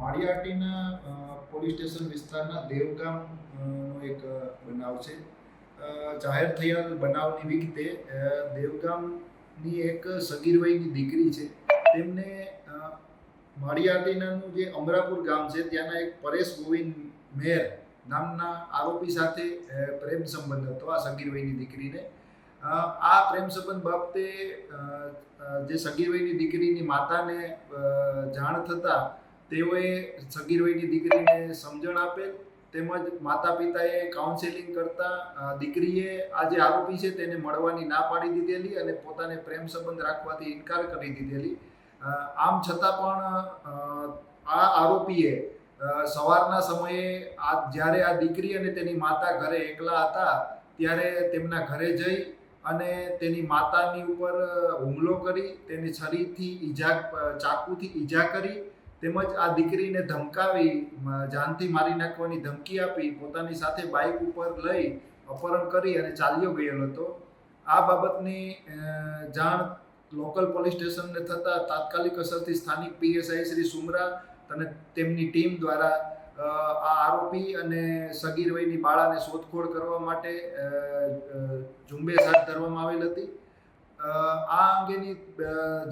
માળિયાટીના police station વિસ્તારના દેવગામ એક બનાવ છે. જાહેર થયેલ બનાવની વિગતે દેવગામની એક સગીર વયની દીકરી છે. તેમને માળિયાટીનાનું જે અમરાપુર ગામ છે, ત્યાંના એક પરેશ ગોવિંદ મેર નામના આરોપી સાથે પ્રેમ સંબંધ હતો આ સગીર વયની દીકરીને આ પ્રેમ સંબંધ બાબતે જે સગીર વયની દીકરીની માતાને જાણ થતાં તેઓએ સગીર વયની દીકરીને સમજણ આપેલ તેમજ માતા પિતાએ કાઉન્સેલિંગ કરતા દીકરીએ આ જે આરોપી છે તેને મળવાની ના પાડી દીધેલી અને પોતાને પ્રેમ સંબંધ રાખવાથી ઇનકાર કરી દીધેલી. આમ છતાં પણ આ આરોપીએ સવારના સમયે આ, જ્યારે આ દીકરી અને તેની માતા ઘરે એકલા હતા, ત્યારે તેમના ઘરે જઈ અને તેની માતાની ઉપર હુમલો કરી, તેની છરીથી ઈજા ચાકુથી ઈજા કરી તેમજ આ દીકરીને ધમકાવી જાનથી મારી નાખવાની ધમકી આપી, પોતાની સાથે બાઇક ઉપર લઈ અપહરણ કરી અને ચાલ્યો ગયેલો હતો. આ બાબતની જાણ લોકલ પોલીસ સ્ટેશનને થતાં તાત્કાલિક અસરથી સ્થાનિક પીએસઆઈ શ્રી સુમરા અને તેમની ટીમ દ્વારા આ આરોપી અને સગીર વયની બાળાને શોધખોળ કરવા માટે ઝુંબેશ હાથ ધરવામાં આવેલ હતી. આ અંગેની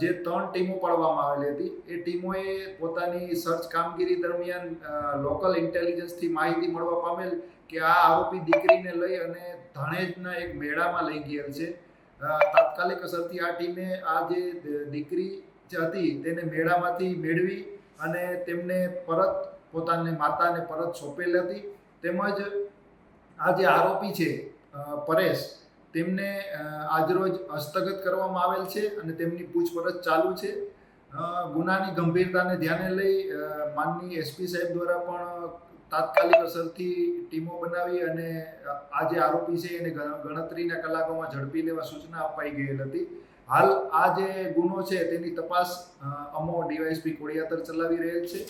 જે ત્રણ ટીમો પાડવામાં આવેલી હતી, એ ટીમોએ પોતાની સર્ચ કામગીરી દરમિયાન લોકલ ઇન્ટેલિજન્સથી માહિતી મળવા પામેલ કે આ આરોપી દીકરીને લઈ અને ધણેજના એક મેળામાં લઈ ગયેલ છે. તાત્કાલિક અસરથી આ ટીમે આ જે દીકરી હતી, તેને મેળામાંથી મેળવી અને તેમને પરત પોતાને માતાને પરત સોંપેલ હતી. તેમજ આ જે આરોપી છે પરેશ તેમને આજરોજ હસ્તગત કરવામાં આવેલ છે અને તેમની પૂછપરછ ચાલુ છે. ગુનાની ગંભીરતાને ધ્યાને લઈ માનની એસપી સાહેબ દ્વારા પણ તાત્કાલિક અસરથી ટીમો બનાવી અને આ જે આરોપી છે એને ગણતરીના કલાકોમાં ઝડપી લેવા સૂચના અપાઈ ગયેલ હતી. હાલ આ જે ગુનો છે તેની તપાસ અમો ડીવાયસપી કોડિયાતર ચલાવી રહેલ છે.